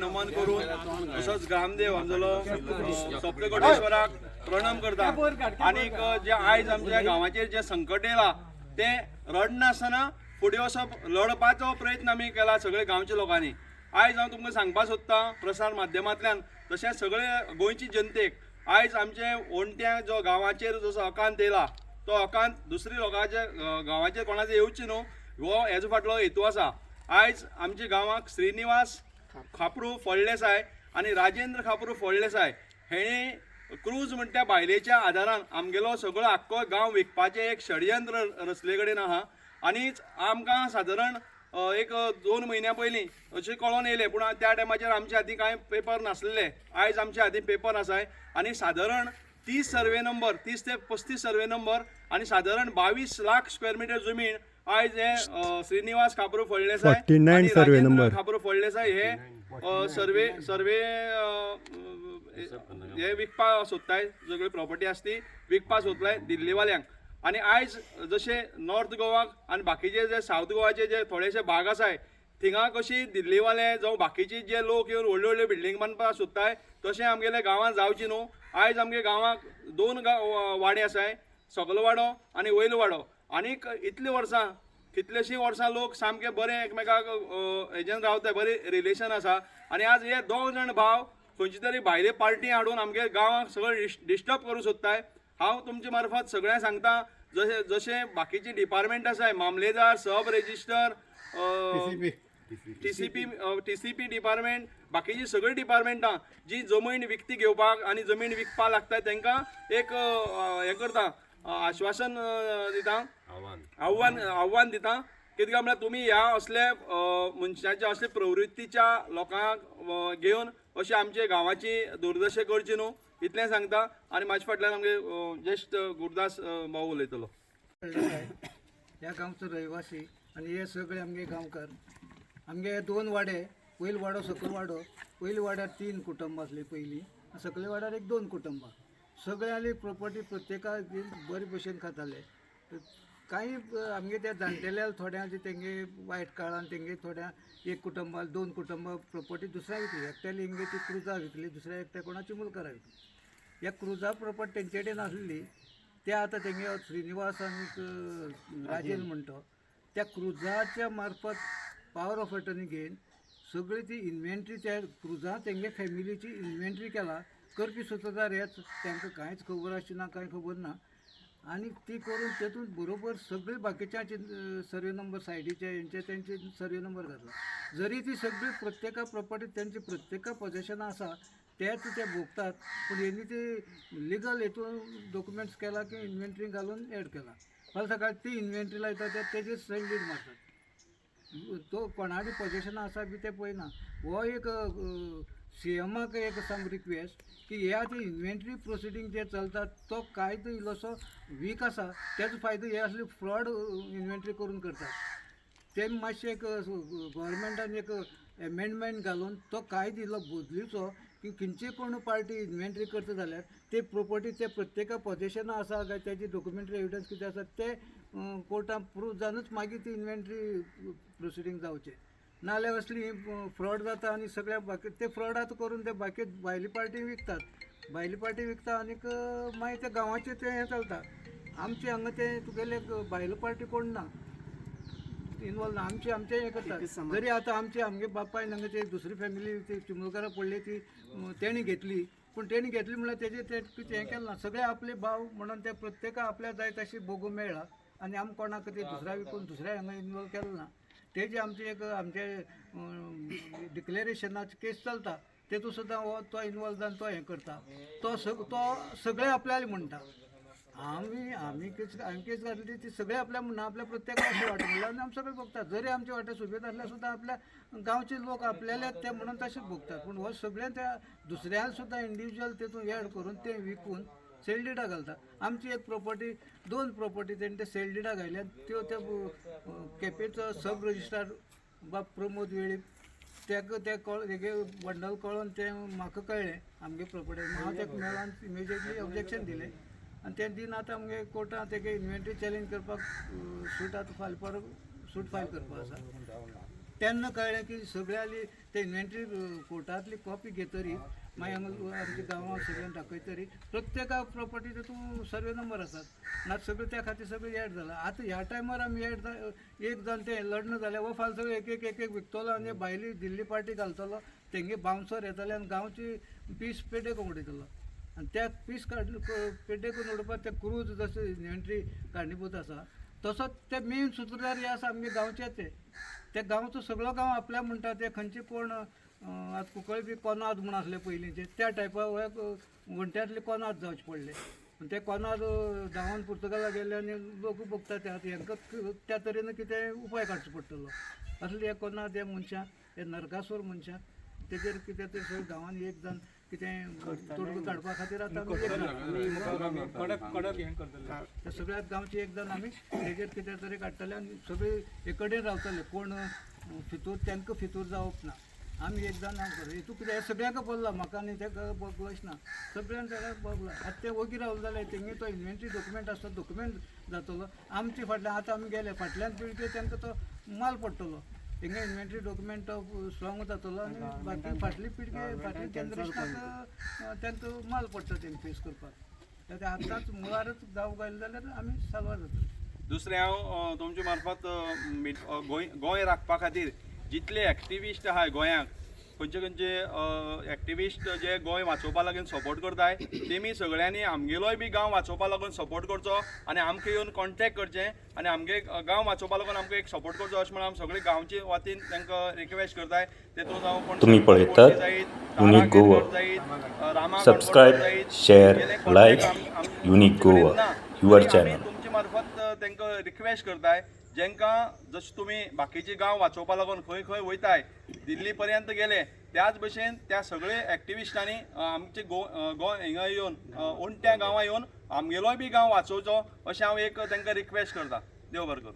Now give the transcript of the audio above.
नमन करून तसंच ग्रामदेव आमचो सप्तकोटेश्वराक प्रणाम करता. आणि जे आयज आमच्या गांवाचेर जे संकट येयला ते रडनासतना फुडें वचप लडपाचो प्रयत्न आमी केला सगळे गांवच्या लोकांनी. आयज हांव तुमकां सांगपाक सोदतां प्रसार माध्यमांतल्यान तशेंच सगळे गोंयची जनतेक आयज आमचे ओणट्या जो गांवाचेर जसो अकांत येयला तो अकांत दुसरी लोकांच्या गांवाचेर कोणाचेर येवची न्हू हो हेजो फाटलो हेतू आसा. आयज आमच्या गांवाक श्रीनिवास खापरू. फळदेसाय आणि राजेंद्र खापरू फळदेसाय हेणी क्रूज म्हणटा त्या बायलेच्या आदारान आमगेलो सगळो आख्खो गांव विकपाचें एक षडयंत्र रचले कडेन आहा आनीच आमकां सादारण एक दोन म्हयन्या पयलीं अशें कळोन येयलें पूण त्या टायमाचेर आमच्या हातीन कांय पेपर नासलेले. आयज आमच्या हातीन पेपर आसाय आनी सादारण तीस सर्वे नंबर तीस ते पस्तीस सर्वे नंबर आनी सादारण बावीस लाख स्क्वेअर मिटर जमीन आयज हे श्रीनिवास खापरू 49 आणि सर्वे राजेंद्र नंबर. खापरू फळदेसाय हे अ, सर्वे सर्वे अ, हे विकपा सोदताय सगळी प्रॉपर्टी आसा ती विकपा सोदताय दिल्लीवाल्यांक. आनी आयज जशे नॉर्थ गोवाक आनी बाकीचे जे सावथ गोवाचे जे थोडेशे भाग आसाय थिंगा कशी दिल्लीवाले जावं बाकीचे जे लोक येवन व्हडल्यो व्हडल्यो बिल्डींग बांदपाक सोदताय तशें आमगेले गांवांत जावची न्हू. आयज आमगे गांवाक दोन गांव वाडे आसाय सकलो वाडो आनी वयलो वाडो आनीक इतलीं वर्सां कितलेशीं वर्सां लोक सामके बरे एकमेकाक हेजेन रावताय बरे रिलेशन आसा. आनी आज हे दोग जाण भाव खंयची तरी भायले पार्टी हाडून आमगे गांवाक सगळें डिस्टर्ब करूं सोदताय. हांव तुमचे मार्फत सगळ्यांक सांगता जशे जशे बाकीचे डिपार्टमेंट आसाय मामलेदार सब रेजिस्टर टीसीपी टीसीपी डिपार्टमेंट बाकीची सगळी डिपार्टमेंटां जी जमीन विकती घेवपाक आनी जमीन विकपाक लागता तांकां एक हें करता. आश्वासन दिता? आव्हान. आव्हान दिता? कितें काय म्हळ्यार तुमी ह्या असले मनशाच्या असले प्रवृत्तीच्या लोकांक घेवन अशी आमचे गांवाची दुर्दशा करची न्हू? इतलें सांगता. आनी म्हाजे फाटल्यान आमगे ज्येश्ठ गुरुदास भाऊ उलयतलो. ह्या गांवचो रहिवासी आनी हे सगळे आमगे गांवकार. आमगे दोन वाडे पयली वाडो सकल वाडो पयली वाड्यार तीन कुटुंबां आसली पयलीं सकले वाड्यार एक दोन कुटुंबां. सगळे आली प्रॉपर्टी प्रत्येकाक बी बरे भशेन खाताले. काही आमगे त्या जाणटेल्या थोड्यांचे तेंगे वायट काळान तेंगे थोड्या एक कुटुंबाक दोन कुटुंबां प्रॉपर्टी दुसऱ्या विकली. एकट्याली हिंगे ती क्रुजा विकली दुसऱ्या एकट्या कोणाची मुलकारा विकली ह्या क्रुजा प्रॉपर्टी तेंचे कडेन आसली ते आतां तेंगे श्रीनिवास आनी राजेन म्हणतो. त्या क्रुजाच्या मार्फत पॉवर ऑफ अटर्नी घेवन सगळी ती इन्व्हेंट्री त्या क्रुजा तेंगे फॅमिलीची इन्व्हेंट्री केला. करपी सुतादार हेच तांकां कांयच खबर आसना कांय खबर ना. आनी ती करून तेतून बरोबर सगळे बाकीच्या सर्वे नंबर सायडीचे हेंचे तेंचे सर्वे नंबर घातला. जरी ती सगळी प्रत्येका प्रॉपर्टी त्यांची प्रत्येका पोजेशनां आसा तेच ते भोगतात पूण यांनी ती लिगल हेतून डॉक्युमेंट्स केला की इन्व्हेंट्री घालून एड केला. फाल्यां सकाळी ती इन्व्हेंट्री लायता ते तेजेर सेल डीड मारतात. तो कोणाची पोजेशनां आसा बी ते पळयना हो एक सी एमाक एक सांग रिक्वेस्ट की हे जे इन्व्हेंट्री प्रोसिडींग जे चलतात तो कायदो इल्लोसो वीक आसा तेजो फायदो हे असले फ्रॉड इन्व्हेंट्री करून करतात. ते मातशें एक गोवोरमेंटान एक एमेंडमेंट घालून तो कायदो इल्लो बदलुचो की खंयची कोण पार्टी इन्व्हेंट्री करता जाल्यार ते प्रॉपर्टी ते प्रत्येका पोजेशनां आसा काय त्याची डॉक्युमेंटरी एविडन्स कितें आसा ते कोर्टान प्रूव जावनच मागीर ती इन्व्हेंट्री प्रोसिडींग जावचें नाल्यार असली फ्रॉड जाता आनी सगळ्या बाकी ते फ्रॉड आतां करून ते बाकी भायली पार्टी विकतात. भायली पार्टी विकता आनीक मागीर ते गांवाचें तें हें चलता. आमचे हांगा ते तुगेले भायलो पार्टी कोण ना? इनवॉल्व ना. आमचे आमचे हे करतात. जरी आता आमचे आमगे बापाय हांगाचे दुसरी फॅमिली ती चिमुलकारा पडली ती. तेणी घेतली. पूण तेणी घेतली म्हणल्यार तेजे ते कितें हें केलें ना. सगळे आपले भाव म्हणून ते प्रत्येका आपल्या जाय तशी भोगू मेळ्ळा आनी आमी कोणाक ते दुसऱ्या विकून दुसऱ्या हांगा इनवॉल्व केलें ना. तेजे आमचे एक आमचे डिक्लेरेशनाचे केस चलता तेतू सुद्दां हो तो इनवॉल्व जावन तो हें करता. तो सग तो सगळे आपल्याले म्हणटा आमी आमी केस आमी केस घातली ती सगळे आपल्या म्हणना आपल्या प्रत्येकाला अशें वाटत म्हणल्यार आमी सगळे भोगतात जरी आमच्या वाट्या सुबेद आसल्यार सुद्दां आपल्या गांवचे लोक आपल्याले हो, ते म्हणून तशेंच भोगतात पूण हो सगळें त्या दुसऱ्या सुद्दां इंडिविज्युअल तेतून एड करून ते विकून सेलडिडा घालता आमची एक प्रॉपर्टी दोन प्रॉपर्टी त्यांनी ते सेलडिडा घायल्यात त्यो त्या अं, केपेचो सब रजिस्ट्रार बाब प्रमोद वेळीप तेका ते कळ तेगे बंडल कळोन ते म्हाका कळ्ळें आमगे प्रॉपर्टी हांव ताका मेळोन इमिजिएटली ऑब्जेक्शन दिलें. आनी ते दिन आतां आमगे कोर्टान तेगे इन्व्हेंट्री चॅलेंज करपाक सूट आतां फायल पर सूट फायल करपा आसा. तेन्ना कळ्ळें की सगळ्यांनी ते इन्व्हेंटरी कोर्टांतली कॉपी घेतरी मागीर हांगा आमच्या गांवांत सगळ्यांक दाखयतरी प्रत्येका प्रॉपर्टी तितून सर्वे नंबर आसात ना सगळें त्या खातीर सगळें एड जालां आतां ह्या टायमार आमी एड एक जाण तें लग्न जालें हो फाल सगळें एक एक एक एक विकतलो आनी भायली दिल्ली पार्टी घालतलो. तेंगे बाउन्सर येताले आनी गांवची पीस पेडेको उडयतलो आनी त्या पीस काड पेड्डेकून उडोवपाक ते क्रूज जशें इन्व्हेंटरी कारणीभूत आसा तसोच ते मेन सूत्रधार हे आसा आमगे गांवचे ते त्या गांवचो सगळो गांव आपल्या म्हणटा ते खंयचे कोण आज आतां बी कोनाद म्हूण आसले पयलींचे त्या टायपा वळख वणट्यांतले कोनाद जावचे पडले. आनी ते कोनाद अं, धांवन पुर्तुगाला गेले आनी लोक बगता ते. आतां हांकां त्या तरेन कितें उपाय काडचो पडटलो असले हे कोनाद हे मनशां हे नरकासूर मनशां तेजेर कितें तरी सगळे गांवांत एक जाण कितें काडपा खातीर आतां सगळ्यात गांवचे एक जाण आमी तेजेर कितें तरी काडटले आनी सगळे एक कडेन रावतले. कोण फितूर तेंकां फितूर जावप ना. आमी एक जाण हांव करता हेतू कितें हें सगळ्यांक बोगला म्हाका आनी तेका बोगलोच ना. सगळ्यांक सगळ्यांक बोगला आतां ते वोगी रावले जाल्यार तेंगे तो इन्व्हेंटरी डॉक्युमेंट आसता डॉक्युमेंट जातलो. आमचे फाटल्यान आतां आमी गेले फाटल्यान पिळगे तेंकां तो माल पडटलो इन्व्हेंटरी डॉक्युमेंट स्ट्रॉंग जातलो आनी बाकी फाटली पिळगे फाटली जनरेशनाक तेंकां माल पडटा तेंकां फेस करपाक तर आतांच मुळारच गांव गायले जाल्यार आमी साल्वार जातली दुसरें हांव तुमचे मार्फत गोंय गोंय राखपा खातीर जितले एक्टिविस्ट आहाय गोंयांक खंयचे खंयचे एक्टिविस्ट जे गोंय वाचोवपा लागून सपोर्ट करताय तेमी सगळ्यांनी आमगेलोय बी गांव वाचोवपा लागून सपोर्ट करचो आनी आमकां येवन कॉन्टेक्ट करचें आनी आमगे गांव वाचोवपा लागून आमकां एक सपोर्ट करचो अशें म्हणून आमी सगळे गांवचे वतीन तांकां रिक्वेस्ट करताय तेतूंत हांव कोण तुम्ही पळयतात युनिक गोवा. like, आम- आम- युनिक गोवा, आमी channel. तुमचे मार्फत तांकां रिक्वेस्ट करताय जेंकां जशें तुमी बाकीचे गांव वाचोवपा लागून खंय खंय वयताय दिल्ली पर्यंत गेले त्याच भशेन त्या सगळे एक्टिविस्टांनी आमचे गो गोंय हिंगा येवन अ, गांवां येवन आमगेलोय बी गांव वाचोवचो अशें हांव एक तांकां रिक्वेस्ट करता. देव बरें करूं.